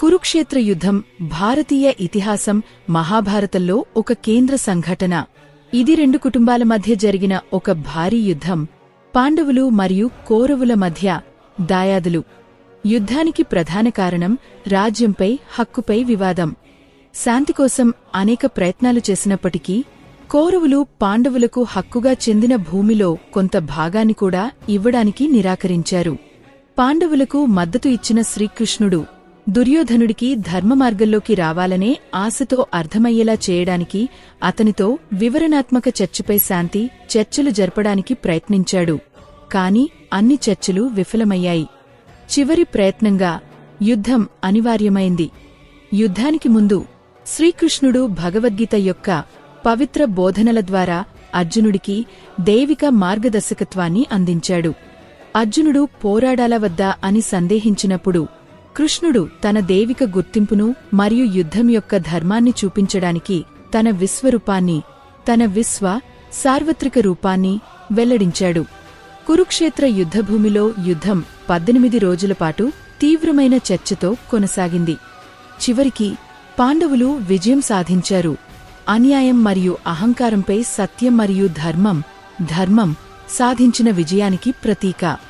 కురుక్షేత్ర యుద్ధం భారతీయ ఇతిహాసం మహాభారతంలో ఒక కేంద్ర సంఘటన. ఇది రెండు కుటుంబాల మధ్య జరిగిన ఒక భారీ యుద్ధం. పాండవులు మరియు కౌరవుల మధ్య దాయాదులు. యుద్ధానికి ప్రధాన కారణం రాజ్యంపై హక్కుపై వివాదం. శాంతి కోసం అనేక ప్రయత్నాలు చేసినప్పటికీ కౌరవులు పాండవులకు హక్కుగా చెందిన భూమిలో కొంత భాగాన్ని కూడా ఇవ్వడానికి నిరాకరించారు. పాండవులకు మద్దతు ఇచ్చిన శ్రీకృష్ణుడు దుర్యోధనుడికి ధర్మమార్గంలోకి రావాలనే ఆశతో అర్థమయ్యేలా చేయడానికి అతనితో వివరణాత్మక చర్చపై శాంతి చర్చలు జరపడానికి ప్రయత్నించాడు. కాని అన్ని చర్చలు విఫలమయ్యాయి. చివరి ప్రయత్నంగా యుద్ధం అనివార్యమైంది. యుద్ధానికి ముందు శ్రీకృష్ణుడు భగవద్గీత యొక్క పవిత్ర బోధనల ద్వారా అర్జునుడికి దైవిక మార్గదర్శకత్వాన్ని అందించాడు. అర్జునుడు పోరాడాల వద్దా అని సందేహించినప్పుడు కృష్ణుడు తన దేవిక గుర్తింపును మరియు యుద్ధం యొక్క ధర్మాన్ని చూపించడానికి తన విశ్వరూపాన్ని తన విశ్వ సార్వత్రిక రూపాన్ని వెల్లడించాడు. కురుక్షేత్ర యుద్ధభూమిలో యుద్ధం పద్దెనిమిది రోజులపాటు తీవ్రమైన చర్చతో కొనసాగింది. చివరికి పాండవులు విజయం సాధించారు. అన్యాయం మరియు అహంకారంపై సత్యం మరియు ధర్మం ధర్మం సాధించిన విజయానికి ప్రతీక.